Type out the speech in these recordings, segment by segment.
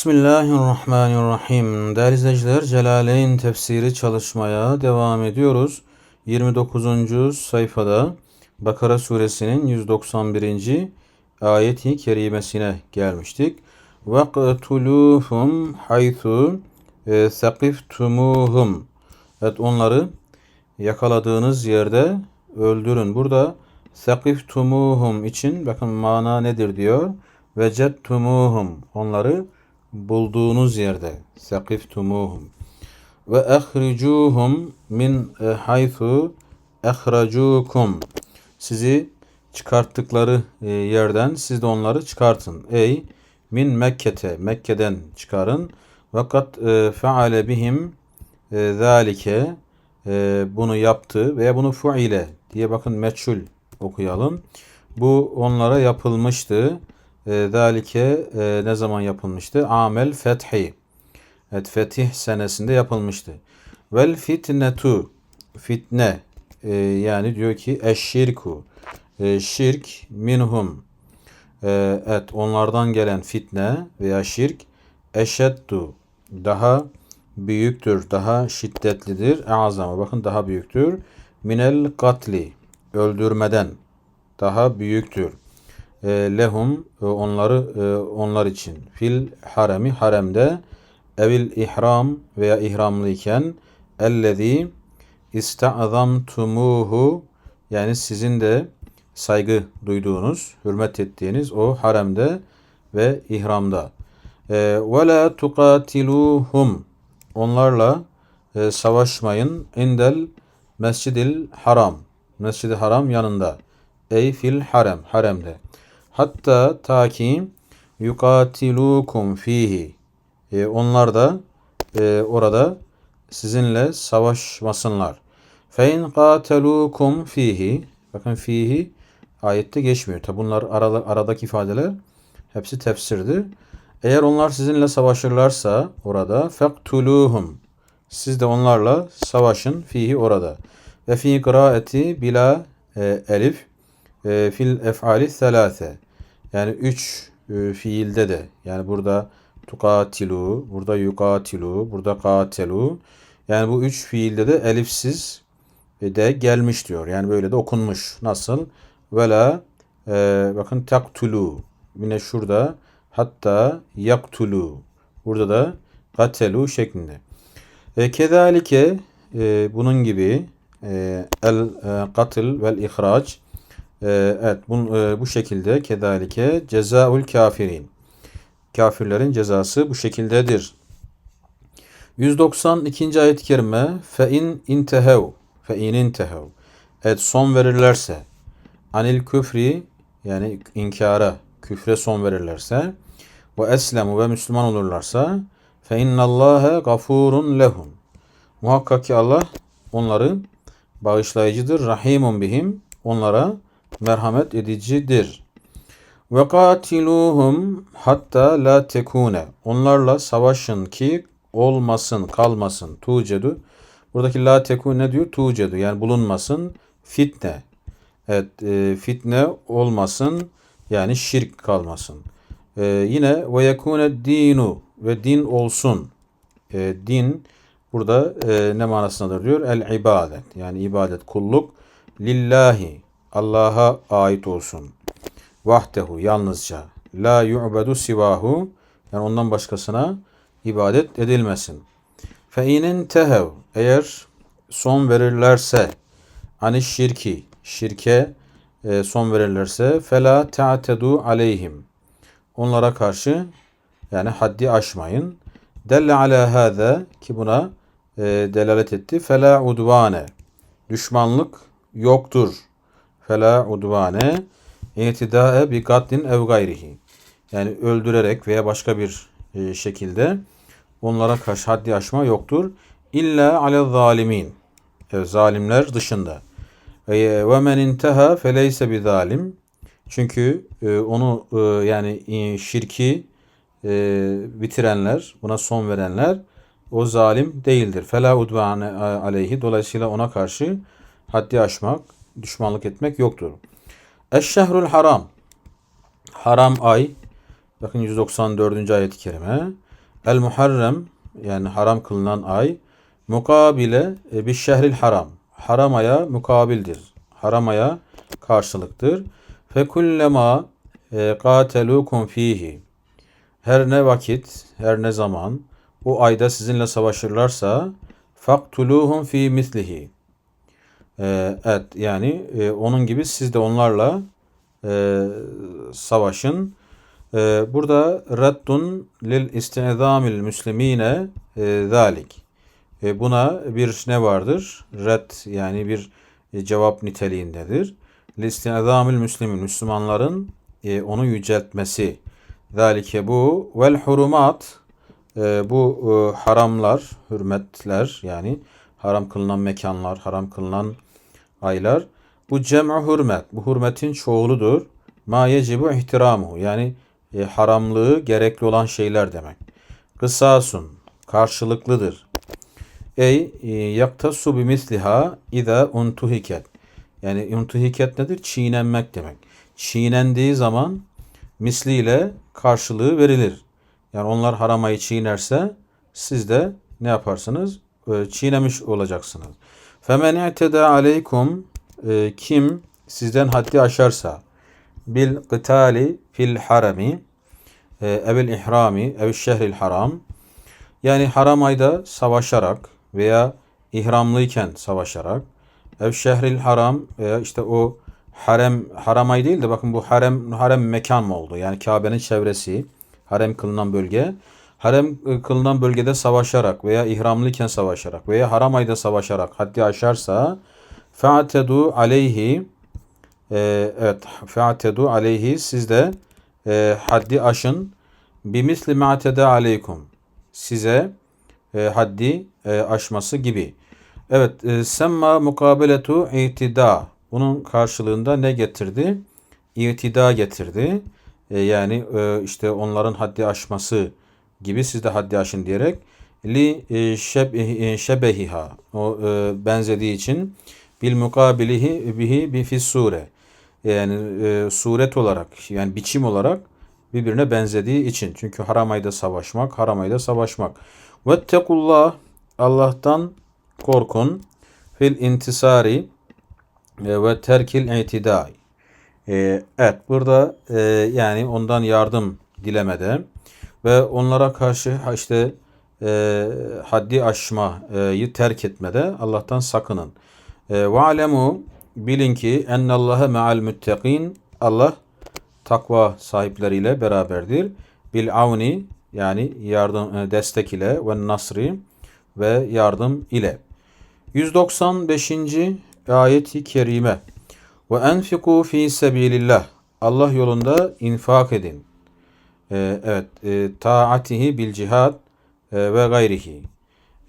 Bismillahirrahmanirrahim. Değerli izleyiciler, Celaleyn tefsiri çalışmaya devam ediyoruz. 29. sayfada Bakara suresinin 191. ayeti kerimesine gelmiştik. وَقْتُلُوهُمْ حَيْثُ ثَقِفْتُمُوهُمْ Evet onları yakaladığınız yerde öldürün. Burada ثَقِفْتُمُوهُمْ için bakın mana nedir diyor. وَجَدْتُمُوهُمْ Onları bulduğunuz yerde sakiftumuhum ve ehricuhum min e, haythu ehracukum sizi çıkarttıkları e, yerden siz de onları çıkartın. Ey min Mekke'te Mekke'den çıkarın. Fakat e, feale bihim zalike bunu yaptı veya bunu fuile diye bakın meçhul okuyalım. Bu onlara yapılmıştı. E, zalike e, ne zaman yapılmıştı? Amel fethi. Evet fetih senesinde yapılmıştı. Vel fitnetu fitne e, yani diyor ki eşşirku e, şirk minhum e, evet onlardan gelen fitne veya şirk eşeddu daha büyüktür, daha şiddetlidir. Azama bakın daha büyüktür. Minel katli öldürmeden daha büyüktür e, lehum e, onları e, onlar için fil haremi haremde evil ihram veya ihramlıyken ellezî ista'zamtumuhu yani sizin de saygı duyduğunuz, hürmet ettiğiniz o haremde ve ihramda. Ve la tukatiluhum onlarla e, savaşmayın indel mescidil haram. Mescid-i haram yanında. Ey fil harem, haremde. Hatta ta ki yukatilukum fihi. E, onlar da e, orada sizinle savaşmasınlar. Fe in katelukum fihi. Bakın fihi ayette geçmiyor. Tabi bunlar arada, aradaki ifadeler hepsi tefsirdir. Eğer onlar sizinle savaşırlarsa orada fektuluhum. Siz de onlarla savaşın fihi orada. Ve fi kıraati bila e, elif e, fil efali selase. Yani üç e, fiilde de yani burada tukatilu, burada yukatilu, burada katelu. Yani bu üç fiilde de elifsiz de gelmiş diyor. Yani böyle de okunmuş. Nasıl? Vela e, bakın taktulu. Yine şurada hatta yaktulu. Burada da katelu şeklinde. E, kezalike e, bunun gibi e, el e, katil vel ihraç ee, evet bu, e, bu şekilde kedalike cezaul kafirin. Kafirlerin cezası bu şekildedir. 192. ayet-i kerime fe in intehev fe in intehev evet son verirlerse anil küfri yani inkara küfre son verirlerse ve eslemu ve Müslüman olurlarsa fe innallâhe gafurun lehum muhakkak ki Allah onları bağışlayıcıdır rahimun bihim onlara merhamet edicidir. Ve katiluhum hatta la tekune. Onlarla savaşın ki olmasın, kalmasın. Tucedu. Buradaki la tekune diyor? Tucedu. Yani bulunmasın. Fitne. Evet, e, fitne olmasın. Yani şirk kalmasın. E, yine ve yekune dinu ve din olsun. E, din burada e, ne manasındadır diyor? El ibadet. Yani ibadet, kulluk lillahi Allah'a ait olsun. Vahdehu yalnızca. La yu'bedu sivahu yani ondan başkasına ibadet edilmesin. Fe inin tehev eğer son verirlerse ani şirki şirke e, son verirlerse fela ta'tedu aleyhim onlara karşı yani haddi aşmayın. Delle ala hâze ki buna e, delalet etti. Fela udvane düşmanlık yoktur fela udvane itidae bi katlin ev gayrihi. Yani öldürerek veya başka bir e, şekilde onlara karşı haddi aşma yoktur. İlla ale zalimin. Evet, zalimler dışında. Ve men inteha feleyse bi zalim. Çünkü e, onu e, yani şirki bitirenler, buna son verenler o zalim değildir. Fela udvane aleyhi. Dolayısıyla ona karşı haddi aşmak düşmanlık etmek yoktur. Eşşehrül haram. Haram ay. Bakın 194. ayet-i kerime. El muharrem yani haram kılınan ay mukabile e, bir şehril haram. Haram aya mukabildir. Haram aya karşılıktır. Fekullema e, katelukum fihi. Her ne vakit, her ne zaman o ayda sizinle savaşırlarsa faktuluhum fi mislihi. E, evet yani e, onun gibi siz de onlarla e, savaşın. E, burada reddun lil istinzamil müslimine e, zalik. E, buna bir ne vardır? Red yani bir e, cevap niteliğindedir. Lil istinzamil müslimin Müslümanların e, onu yüceltmesi. Zalike bu vel hurumat e, bu e, haramlar, hürmetler yani haram kılınan mekanlar, haram kılınan aylar. Bu cem'u hürmet. Bu hürmetin çoğuludur. Ma yecibu ihtiramuhu. Yani e, haramlığı gerekli olan şeyler demek. Kısasun. Karşılıklıdır. Ey e, yaktasu bi misliha iza untuhiket. Yani untuhiket nedir? Çiğnenmek demek. Çiğnendiği zaman misliyle karşılığı verilir. Yani onlar haramayı çiğnerse siz de ne yaparsınız? E, çiğnemiş olacaksınız. Femen i'teda aleykum e, kim sizden haddi aşarsa bil kıtali fil harami e, evil ihrami ev şehril haram yani haram ayda savaşarak veya ihramlıyken savaşarak ev şehril haram veya işte o harem haram ay değil de bakın bu harem harem mekan mı oldu? Yani Kabe'nin çevresi harem kılınan bölge harem e, kılınan bölgede savaşarak veya ihramlıyken savaşarak veya haram ayda savaşarak haddi aşarsa fa'tedu aleyhi e, evet fa'tedu aleyhi siz de e, haddi aşın bimisli ma'teda aleykum size e, haddi e, aşması gibi. Evet e, semma mukabeletu itida bunun karşılığında ne getirdi? İtida getirdi. E, yani e, işte onların haddi aşması gibi siz de haddi aşın diyerek li e, şeb, e, şebehiha o e, benzediği için bil mukabilihi bihi bi fis sure yani e, suret olarak yani biçim olarak birbirine benzediği için. Çünkü haram ayda savaşmak, haram ayda savaşmak. Vettekullah Allah'tan korkun fil intisari e, ve terkil itidai. E, evet burada e, yani ondan yardım dilemede ve onlara karşı işte e, haddi aşmayı terk etmede Allah'tan sakının. Ve alemu bilin ki ennallaha me'al müttekin Allah takva sahipleriyle beraberdir. Bil avni yani yardım e, destek ile ve nasri ve yardım ile. 195. ayeti kerime. Ve enfiku fi sebilillah. Allah yolunda infak edin. Ee, evet, e, taatihi bil cihad e, ve gayrihi.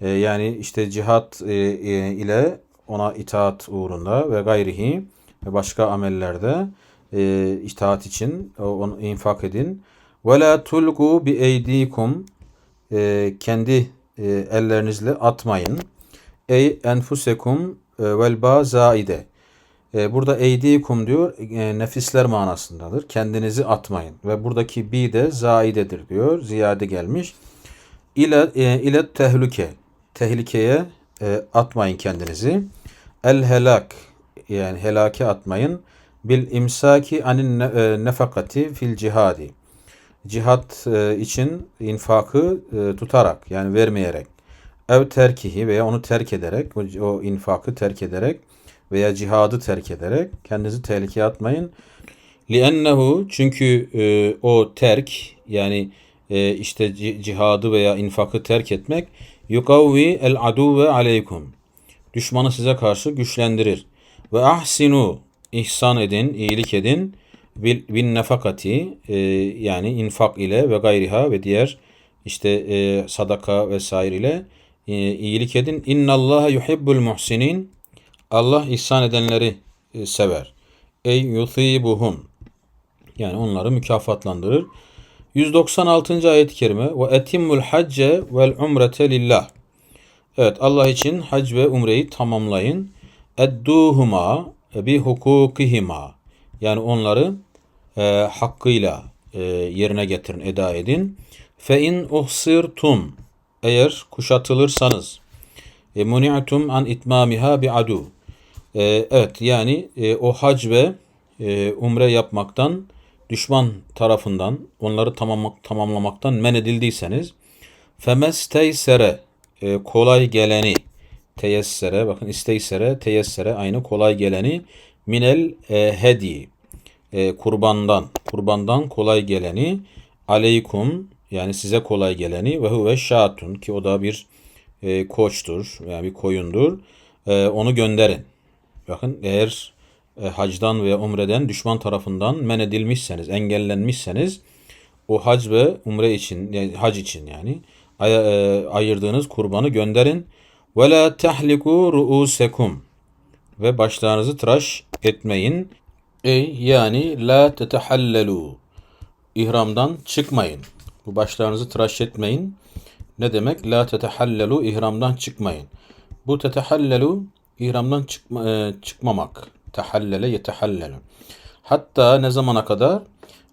E, yani işte cihat e, e, ile ona itaat uğrunda ve gayrihi ve başka amellerde e, itaat için onu infak edin. Ve la tulgu bi eydikum e, kendi e, ellerinizle atmayın. Ey enfusekum e, vel ba zaide. E, burada eydikum diyor e, nefisler manasındadır. Kendinizi atmayın. Ve buradaki bi de zaidedir diyor. Ziyade gelmiş. İle, e, ile tehlike. Tehlikeye atmayın kendinizi. El helak yani helake atmayın. Bil imsaki anin nefakati fil cihadi. Cihat için infakı tutarak yani vermeyerek. Ev terkihi veya onu terk ederek o infakı terk ederek veya cihadı terk ederek kendinizi tehlikeye atmayın. Liennehu çünkü e, o terk yani e, işte cihadı veya infakı terk etmek yukavvi el aduve aleykum. Düşmanı size karşı güçlendirir. Ve ahsinu ihsan edin, iyilik edin. Bil, bin nefakati e, yani infak ile ve gayriha ve diğer işte e, sadaka vesaire ile e, iyilik edin. İnnallaha yuhibbul muhsinin. Allah ihsan edenleri e, sever. Ey yuthibuhum. Yani onları mükafatlandırır. 196. ayet-i kerime ve etimmul hacce vel umrete lillah. Evet Allah için hac ve umreyi tamamlayın. Edduhuma bi hukukihima. Yani onları e, hakkıyla e, yerine getirin, eda edin. Fe in uhsirtum eğer kuşatılırsanız e, muni'tum an itmamiha bi adu. E, evet yani e, o hac ve e, umre yapmaktan düşman tarafından onları tamam, tamamlamaktan men edildiyseniz femesteysere e, kolay geleni teyessere bakın isteysere teyessere aynı kolay geleni minel e, hedi e, kurbandan kurbandan kolay geleni aleykum yani size kolay geleni ve huve şatun ki o da bir e, koçtur veya bir koyundur. E, onu gönderin. Bakın eğer e, hacdan veya umreden düşman tarafından men edilmişseniz, engellenmişseniz o hac ve umre için, yani hac için yani ay- e, ayırdığınız kurbanı gönderin. Ve la tahliku ruusekum ve başlarınızı tıraş etmeyin. Ey yani la tetehallelu ihramdan çıkmayın. Bu başlarınızı tıraş etmeyin. Ne demek? La tetehallelu ihramdan çıkmayın. Bu tetehallelu ihramdan çıkma, e, çıkmamak. Tehallele yetehallelu. Hatta ne zamana kadar?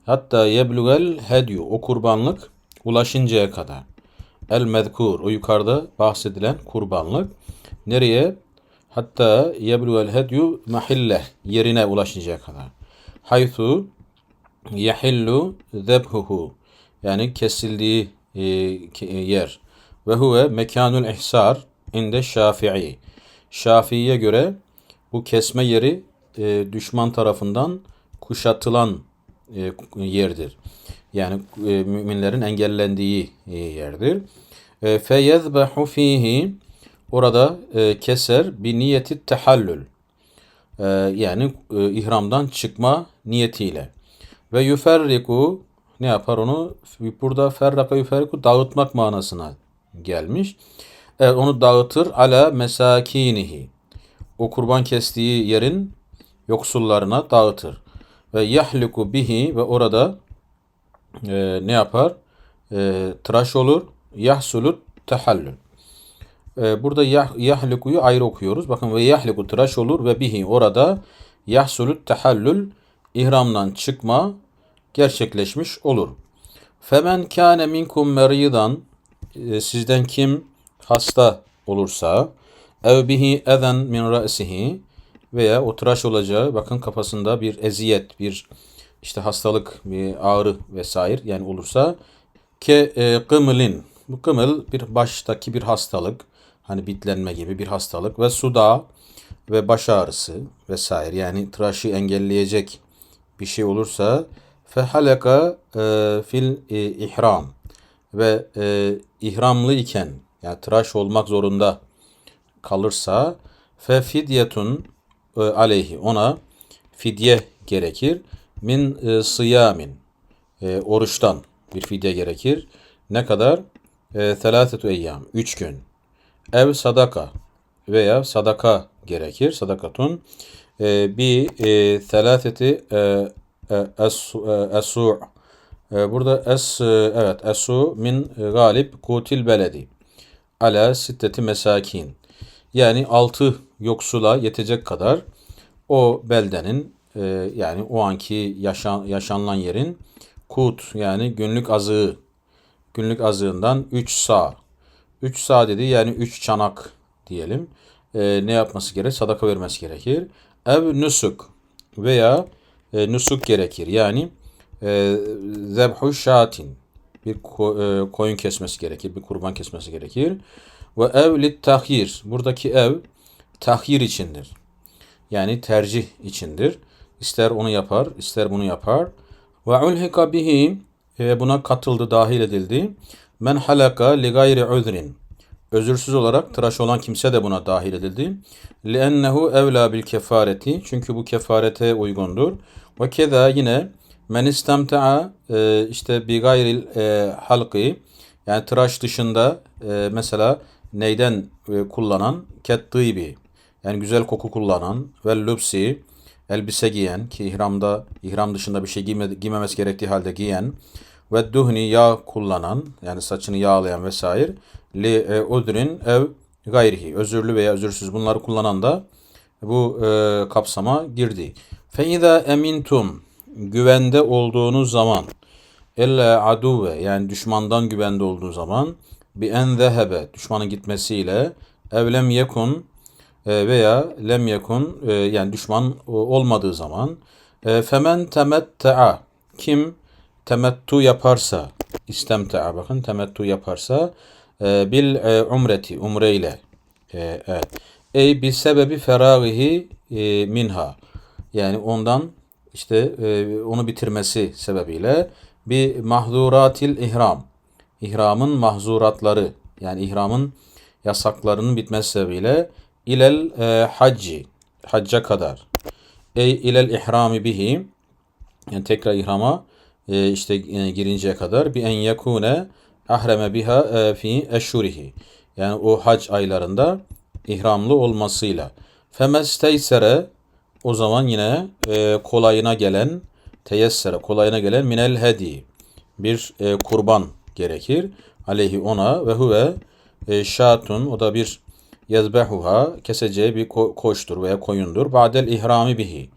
Hatta yeblugel hedyu o kurbanlık ulaşıncaya kadar. El mezkur o yukarıda bahsedilen kurbanlık. Nereye? Hatta yeblugel hedyu mahille yerine ulaşıncaya kadar. Haythu yahillu zebhuhu yani kesildiği ke- e, yer. Ve huve mekanul ihsar inde şafii. Şafii'ye göre bu kesme yeri e, düşman tarafından kuşatılan e, yerdir. Yani e, müminlerin engellendiği e, yerdir. E, feyezbehu fihi orada e, keser bi niyeti tehallül. E, yani e, ihramdan çıkma niyetiyle. Ve yuferriku ne yapar onu? Burada ferraka yuferriku dağıtmak manasına gelmiş. Evet, onu dağıtır ala mesakinihi. O kurban kestiği yerin yoksullarına dağıtır. Ve yahliku bihi ve orada e, ne yapar? E, tıraş olur. Yahsulut tehallül. E, burada yah, yahlikuyu ayrı okuyoruz. Bakın ve yahliku tıraş olur ve bihi orada yahsulut tehallül ihramdan çıkma gerçekleşmiş olur. Femen kâne minkum meridan e, sizden kim hasta olursa ev bihi eden min ra'sihi veya o tıraş olacağı bakın kafasında bir eziyet, bir işte hastalık, bir ağrı vesaire yani olursa ke e, kımılin bu kımıl bir baştaki bir hastalık hani bitlenme gibi bir hastalık ve suda ve baş ağrısı vesaire yani tıraşı engelleyecek bir şey olursa fehaleka e, fil e, ihram ve e, ihramlı iken yani tıraş olmak zorunda kalırsa fe fidyetun e, aleyhi ona fidye gerekir min e, sıyamin e, oruçtan bir fidye gerekir. Ne kadar? E, Thelâthetu eyyam. Üç gün. Ev sadaka veya sadaka gerekir. Sadakatun. E, bir e, thelâtheti e, e, es- e, esu' e, burada es e, evet esu min galip kutil beledi ala sitteti mesakin. Yani altı yoksula yetecek kadar o beldenin e, yani o anki yaşan, yaşanılan yerin kut yani günlük azığı günlük azığından 3 sağ 3 sağ dedi yani 3 çanak diyelim. E, ne yapması gerek sadaka vermesi gerekir. Ev nusuk veya e, nusuk gerekir. Yani e, zebhu şatin bir e, koyun kesmesi gerekir bir kurban kesmesi gerekir ve ev lit tahhir buradaki ev tahhir içindir yani tercih içindir. İster onu yapar, ister bunu yapar. Ve ulhika bihi ve buna katıldı, dahil edildi. Men halaka li gayri uzrin. Özürsüz olarak tıraş olan kimse de buna dahil edildi. Liennehu evla bil kefareti. Çünkü bu kefarete uygundur. Ve keza yine men istemta'a e, işte bi gayril e, yani tıraş dışında e, mesela neyden e, kullanan kettibi yani güzel koku kullanan ve lübsi elbise giyen ki ihramda ihram dışında bir şey giyme, giymemesi gerektiği halde giyen ve duhni yağ kullanan yani saçını yağlayan vesaire li e, udrin ev gayrihi özürlü veya özürsüz bunları kullanan da bu e, kapsama girdi. Fe izâ emintum güvende olduğunuz zaman elle aduve yani düşmandan güvende olduğu zaman bi en zehebe düşmanın gitmesiyle ev lem yekun e, veya lem yekun e, yani düşman olmadığı zaman e, femen temette'a kim temettu yaparsa istemte'a bakın temettu yaparsa bil umreti umre ile evet. Ey bir sebebi feragihi minha yani ondan işte e, onu bitirmesi sebebiyle bir mahduratil ihram. İhramın mahzuratları yani ihramın yasaklarının bitmesi sebebiyle ilel e, hacci hacca kadar. Ey ilel ihrami bihi yani tekrar ihrama e, işte e, girinceye kadar bir en yekune ahreme biha e, fi eşhurihi yani o hac aylarında ihramlı olmasıyla. Femesteysere o zaman yine e, kolayına gelen teyessere kolayına gelen minel hedi. Bir e, kurban gerekir. Aleyhi ona ve huve e, şatun. O da bir yezbehuha keseceği bir ko- koçtur veya koyundur. Ba'del ihrami bihi.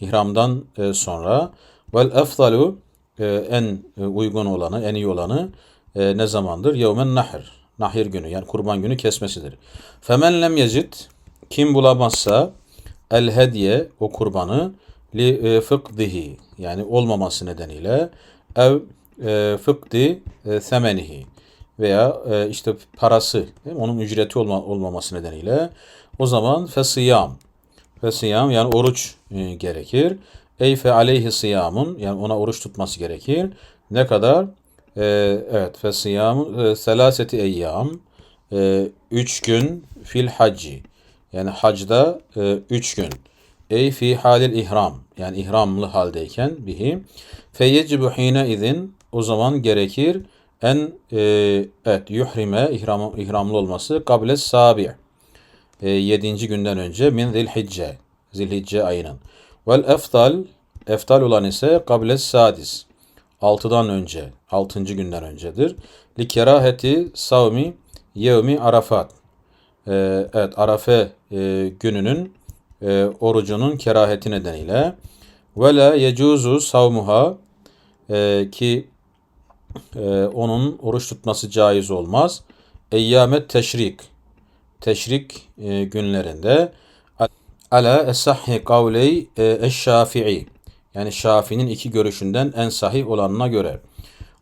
İhramdan e, sonra. Vel efdalu e, en e, uygun olanı en iyi olanı e, ne zamandır? Yevmen nahir nahir günü yani kurban günü kesmesidir. Femen lem yecid. Kim bulamazsa el hediye o kurbanı li e, fıkdihi yani olmaması nedeniyle ev e, fıkdi e, semenihi veya e, işte parası onun ücreti olma, olmaması nedeniyle o zaman fesiyam fesiyam yani oruç e, gerekir. Ey fe aleyhi siyamun yani ona oruç tutması gerekir. Ne kadar? Evet fesiyam selaseti eyyam e, üç gün fil hacci yani hacda e, üç gün. Ey fi halil ihram. Yani ihramlı haldeyken bihi. Feyecibu hine izin. O zaman gerekir en e, evet yuhrime ihram, ihramlı olması kable sabi. E, günden önce min zilhicce zilhicce ayının. Vel eftal eftal olan ise kable sadis. Altıdan önce altıncı günden öncedir. Li keraheti savmi yevmi arafat e, evet Arafe e, gününün e, orucunun keraheti nedeniyle. Ve la yecuzu savmuha e, ki e, onun oruç tutması caiz olmaz. Eyyamet teşrik teşrik e, günlerinde. Ala esahhi kavley eşşafi'i yani Şafi'nin iki görüşünden en sahih olanına göre.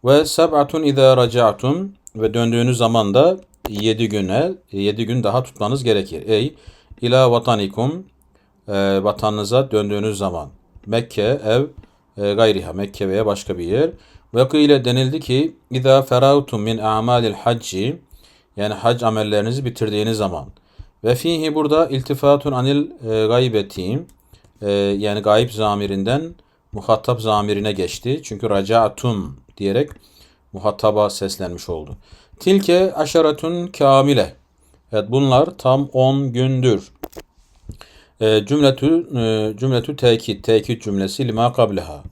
Ve seb'atun izâ raca'tum ve döndüğünüz zaman da yedi güne yedi gün daha tutmanız gerekir. Ey ila vatanikum e, vatanınıza döndüğünüz zaman Mekke ev e, gayriha Mekke veya başka bir yer ve kıyle denildi ki İza ferautum min a'malil hacci yani hac amellerinizi bitirdiğiniz zaman ve fihi burada iltifatun anil e, gaybeti e, yani gayb zamirinden muhatap zamirine geçti. Çünkü raca'tum diyerek muhataba seslenmiş oldu. Tilke aşaratun kamile. Evet bunlar tam 10 gündür. E, cümletü e, cümletü tekit, tekit cümlesi lima kableha.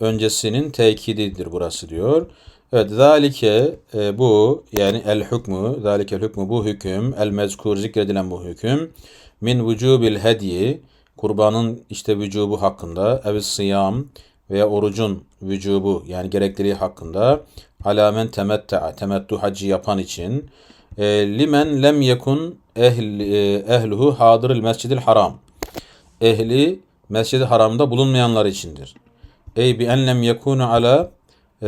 Öncesinin tekididir burası diyor. Evet, zalike e, bu yani el hükmü, zalike hükmü bu hüküm, el mezkur zikredilen bu hüküm min vücubil hediye kurbanın işte vücubu hakkında, ev sıyam veya orucun vücubu yani gerekliliği hakkında alamen temette'a, temettu hacı yapan için e, limen lem yekun ehl, e, ehluhu hadıril mescidil haram. Ehli mescid haramda bulunmayanlar içindir. Ey bi en lem yekunu ala e,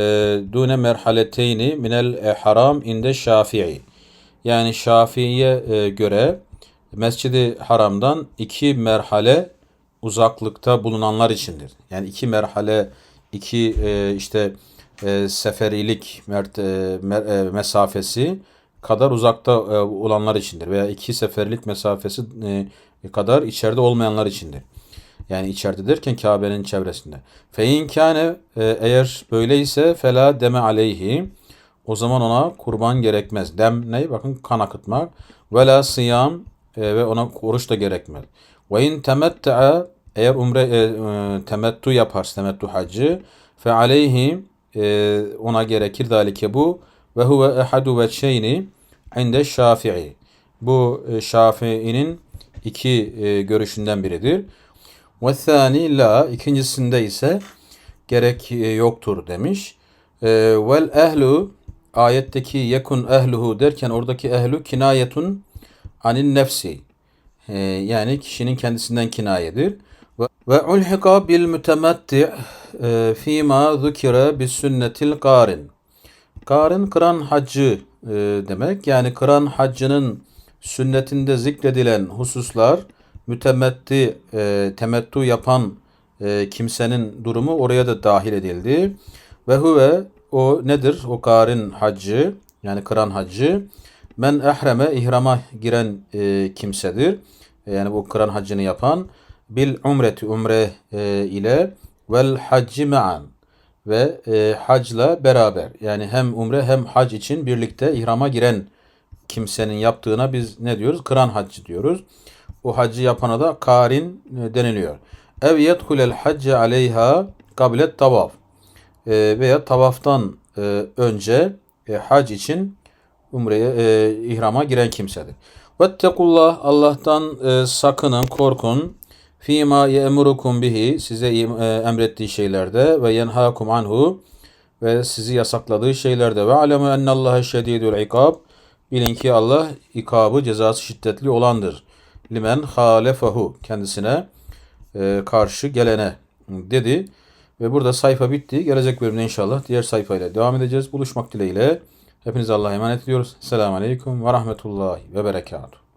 dune merhaleteyni minel e, haram inde şafii. Yani Şafii'ye e, göre Mescidi Haram'dan iki merhale uzaklıkta bulunanlar içindir. Yani iki merhale, iki e, işte e, seferilik mert, e, e, mesafesi kadar uzakta e, olanlar içindir. Veya iki seferlik mesafesi e, kadar içeride olmayanlar içindir. Yani içeride derken Kabe'nin çevresinde. Fe inkâne e, eğer böyleyse fela deme aleyhi o zaman ona kurban gerekmez. Dem ne? Bakın kan akıtmak. Ve la sıyam e, ve ona oruç da gerekmez. Ve in temette'a eğer umre e, e, temettu yaparsa temettu hacı fe aleyhi e, ona gerekir dalike bu ve huve ehadu ve şeyni inde şafii. Bu e, Şafii'nin iki e, görüşünden biridir. Ve thani la ikincisinde ise gerek e, yoktur demiş. Ee, vel ehlu ayetteki yekun ehluhu derken oradaki ehlu kinayetun anin nefsi. Ee, yani kişinin kendisinden kinayedir. Ve, ulhika bil mütemetti e, fîmâ zükire bis sünnetil karin. Karin kıran haccı e, demek. Yani kıran haccının sünnetinde zikredilen hususlar mütemetti e, temettu yapan kimsenin durumu oraya da dahil edildi. Ve huve o nedir? O karin haccı yani kıran haccı men ehreme ihrama giren kimsedir. Yani bu kıran haccını yapan bil umreti umre e, ile vel hacci ma'an ve e, hacla beraber yani hem umre hem hac için birlikte ihrama giren kimsenin yaptığına biz ne diyoruz? Kıran haccı diyoruz. O haccı yapana da karin e, deniliyor. Ev yedhulel hacce aleyha kablet tavaf. E, veya tavaftan e, önce e, hac için umreye e, ihrama giren kimsedir. Vettekullah Allah'tan e, sakının, korkun. Fîmâ ye'murukum bihi size e, emrettiği şeylerde ve yenhâkum anhu ve sizi yasakladığı şeylerde ve alemu ennallâhe şedîdül ikab bilin ki Allah ikabı cezası şiddetli olandır. Limen halefehu kendisine e, karşı gelene dedi. Ve burada sayfa bitti. Gelecek bölümde inşallah diğer sayfayla devam edeceğiz. Buluşmak dileğiyle. Hepinize Allah'a emanet ediyoruz. Selamun Aleyküm ve Rahmetullahi ve Berekatuhu.